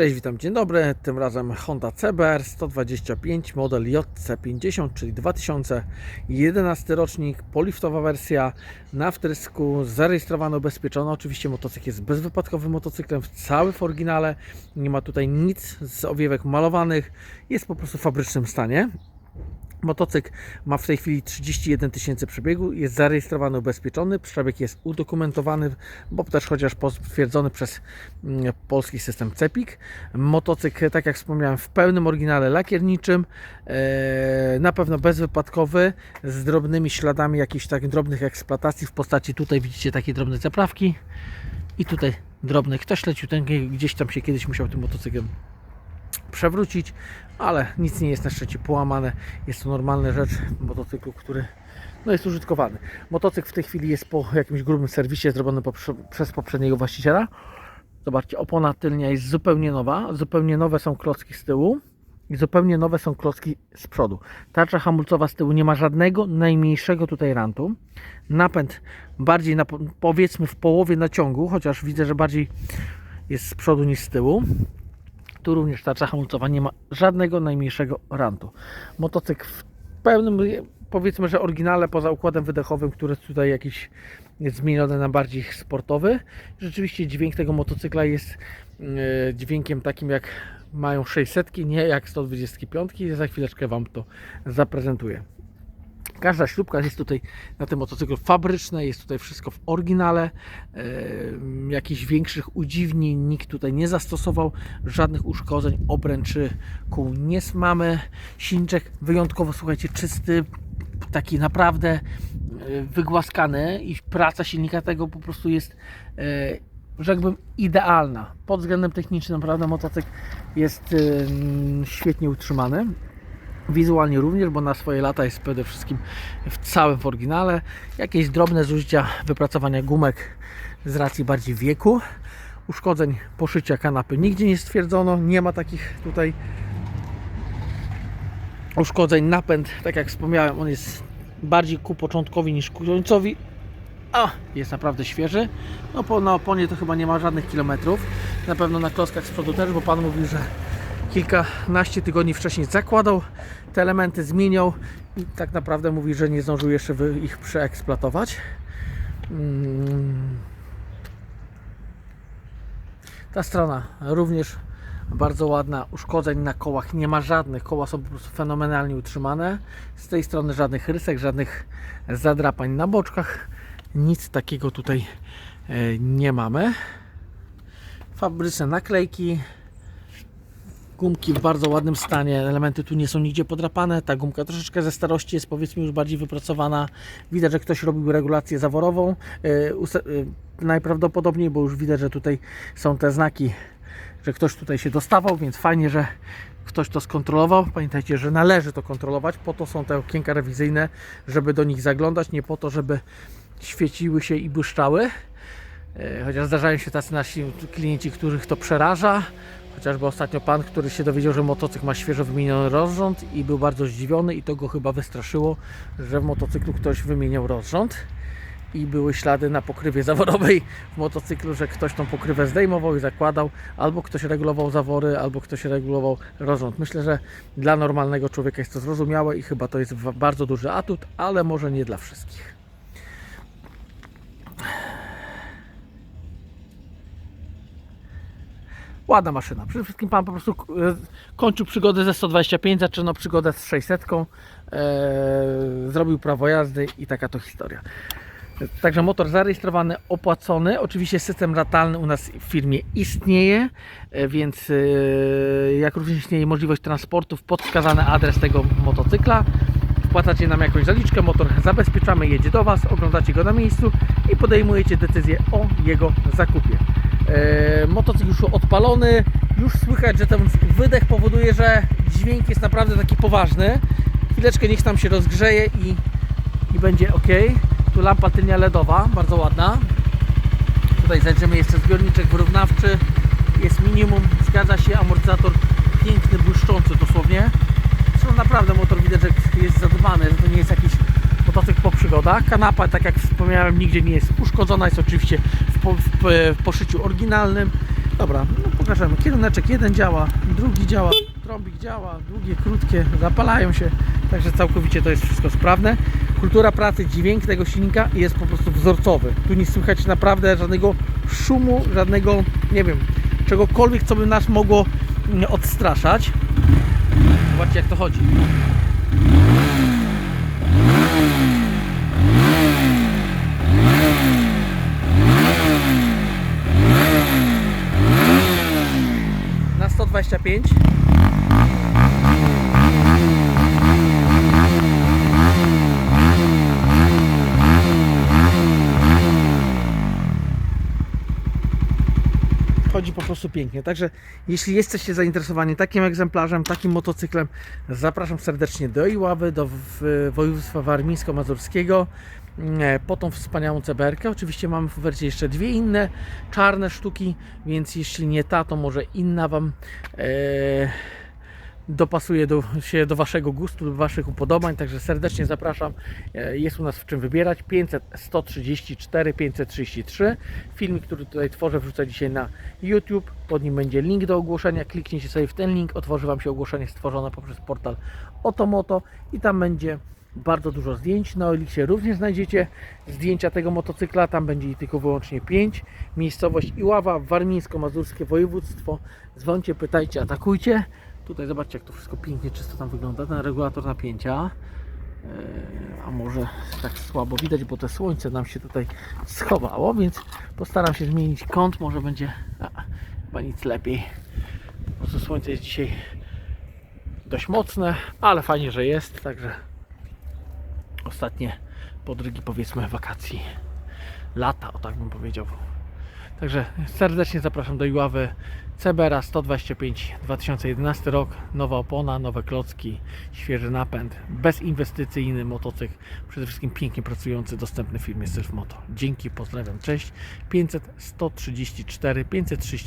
Cześć, witam, dzień dobry. Tym razem Honda CBR 125 model JC50, czyli 2011 rocznik, poliftowa wersja na wtrysku, zarejestrowany, ubezpieczony. Oczywiście motocykl jest bezwypadkowym motocyklem, cały w oryginale. Nie ma tutaj nic z owiewek malowanych, jest po prostu w fabrycznym stanie. Motocykl ma w tej chwili 31 tysięcy przebiegu, jest zarejestrowany, ubezpieczony, przebieg jest udokumentowany, bo też chociaż potwierdzony przez mm, polski system CEPIK. Motocykl, tak jak wspomniałem, w pełnym oryginale lakierniczym, e, na pewno bezwypadkowy, z drobnymi śladami jakichś tak drobnych eksploatacji w postaci, tutaj widzicie takie drobne zaprawki i tutaj drobny, ktoś leciuteńki, gdzieś tam się kiedyś musiał tym motocyklem przewrócić, ale nic nie jest na szczęście połamane. Jest to normalna rzecz motocyklu, który no, jest użytkowany. Motocykl w tej chwili jest po jakimś grubym serwisie zrobiony poprze- przez poprzedniego właściciela. Zobaczcie, opona tylnia jest zupełnie nowa. Zupełnie nowe są klocki z tyłu i zupełnie nowe są klocki z przodu. Tarcza hamulcowa z tyłu nie ma żadnego najmniejszego tutaj rantu. Napęd bardziej na, powiedzmy w połowie naciągu, chociaż widzę, że bardziej jest z przodu niż z tyłu. Tu również tarcza hamulcowa nie ma żadnego najmniejszego rantu. Motocykl w pełnym, powiedzmy, że oryginale poza układem wydechowym, który tutaj jakiś jest zmieniony na bardziej sportowy. Rzeczywiście dźwięk tego motocykla jest e, dźwiękiem takim jak mają 600, nie jak 125. Za chwileczkę Wam to zaprezentuję. Każda śrubka jest tutaj na tym motocyklu fabryczne, jest tutaj wszystko w oryginale. E, jakichś większych udziwnień nikt tutaj nie zastosował, żadnych uszkodzeń, obręczy kół nie mamy. Silniczek wyjątkowo, słuchajcie, czysty, taki naprawdę e, wygłaskany i praca silnika tego po prostu jest, e, rzekłbym, idealna. Pod względem technicznym naprawdę motocykl jest e, świetnie utrzymany. Wizualnie również, bo na swoje lata jest przede wszystkim w całym oryginale. Jakieś drobne zużycia wypracowania gumek z racji bardziej wieku. Uszkodzeń poszycia kanapy nigdzie nie stwierdzono. Nie ma takich tutaj uszkodzeń. Napęd, tak jak wspomniałem, on jest bardziej ku początkowi niż ku końcowi. A, jest naprawdę świeży. No po, na oponie to chyba nie ma żadnych kilometrów. Na pewno na kloskach z przodu też, bo Pan mówił, że kilkanaście tygodni wcześniej zakładał te elementy, zmieniał i tak naprawdę mówi, że nie zdążył jeszcze ich przeeksploatować. Mm. Ta strona również bardzo ładna. Uszkodzeń na kołach nie ma żadnych. Koła są po prostu fenomenalnie utrzymane. Z tej strony żadnych rysek, żadnych zadrapań na boczkach. Nic takiego tutaj e, nie mamy. Fabryczne naklejki, Gumki w bardzo ładnym stanie, elementy tu nie są nigdzie podrapane. Ta gumka troszeczkę ze starości jest powiedzmy już bardziej wypracowana. Widać, że ktoś robił regulację zaworową. Use- yy, najprawdopodobniej, bo już widać, że tutaj są te znaki, że ktoś tutaj się dostawał, więc fajnie, że ktoś to skontrolował. Pamiętajcie, że należy to kontrolować. Po to są te okienka rewizyjne, żeby do nich zaglądać, nie po to, żeby świeciły się i błyszczały. E, Chociaż zdarzają się tacy nasi klienci, których to przeraża. Chociażby ostatnio pan, który się dowiedział, że motocykl ma świeżo wymieniony rozrząd i był bardzo zdziwiony i to go chyba wystraszyło, że w motocyklu ktoś wymieniał rozrząd i były ślady na pokrywie zaworowej w motocyklu, że ktoś tą pokrywę zdejmował i zakładał, albo ktoś regulował zawory, albo ktoś regulował rozrząd. Myślę, że dla normalnego człowieka jest to zrozumiałe i chyba to jest bardzo duży atut, ale może nie dla wszystkich. Ładna maszyna. Przede wszystkim pan po prostu e, kończył przygodę ze 125, zaczynał przygodę z 600, e, zrobił prawo jazdy i taka to historia. Także motor zarejestrowany, opłacony. Oczywiście system ratalny u nas w firmie istnieje, e, więc e, jak również istnieje możliwość transportu w podskazany adres tego motocykla. Wpłacacie nam jakąś zaliczkę, motor zabezpieczamy, jedzie do Was, oglądacie go na miejscu i podejmujecie decyzję o jego zakupie. E, motocykl już odpalony, już słychać, że ten wydech powoduje, że dźwięk jest naprawdę taki poważny. Chwileczkę niech tam się rozgrzeje i, i będzie ok. Tu lampa tylnia LEDowa, bardzo ładna. Tutaj zajrzymy jeszcze zbiorniczek wyrównawczy. Jest minimum, zgadza się, amortyzator piękny, błyszczący dosłownie. Zresztą naprawdę motor widać, że jest zadbany, że to nie jest jakiś motocykl po przygodach. Kanapa, tak jak wspomniałem, nigdzie nie jest uszkodzona, jest oczywiście w, po, w, w poszyciu oryginalnym. Dobra, no pokażemy. Kierunek jeden działa, drugi działa, trąbik działa, długie, krótkie, zapalają się, także całkowicie to jest wszystko sprawne. Kultura pracy, dźwięk tego silnika jest po prostu wzorcowy. Tu nie słychać naprawdę żadnego szumu, żadnego, nie wiem, czegokolwiek, co by nas mogło mm, odstraszać. Zobaczcie jak to chodzi. Na 125. chodzi po prostu pięknie. Także jeśli jesteście zainteresowani takim egzemplarzem, takim motocyklem, zapraszam serdecznie do Iławy, do województwa warmińsko-mazurskiego po tą wspaniałą CBR. Oczywiście mamy w ofercie jeszcze dwie inne czarne sztuki, więc jeśli nie ta, to może inna Wam e, dopasuje do, się do Waszego gustu, do Waszych upodobań, także serdecznie zapraszam. E, Jest u nas w czym wybierać. 500, 134, 533. Filmik, który tutaj tworzę, wrzucę dzisiaj na YouTube. Pod nim będzie link do ogłoszenia. Kliknijcie sobie w ten link, otworzy Wam się ogłoszenie stworzone poprzez portal Otomoto i tam będzie bardzo dużo zdjęć. Na Elixie również znajdziecie zdjęcia tego motocykla. Tam będzie ich tylko wyłącznie 5. Miejscowość Iława, Warmińsko-Mazurskie Województwo. Dzwońcie, pytajcie, atakujcie. Tutaj zobaczcie, jak to wszystko pięknie, czysto tam wygląda. Ten regulator napięcia. Eee, A może tak słabo widać, bo to słońce nam się tutaj schowało, więc postaram się zmienić kąt. Może będzie a, chyba nic lepiej. Po prostu słońce jest dzisiaj dość mocne, ale fajnie, że jest. Także ostatnie podrygi, powiedzmy, wakacji lata, o tak bym powiedział. Także serdecznie zapraszam do Iławy. CBR 125 2011 rok, nowa opona, nowe klocki, świeży napęd, bezinwestycyjny motocykl, przede wszystkim pięknie pracujący, dostępny w firmie Self Moto. Dzięki, pozdrawiam, cześć. 500 134 533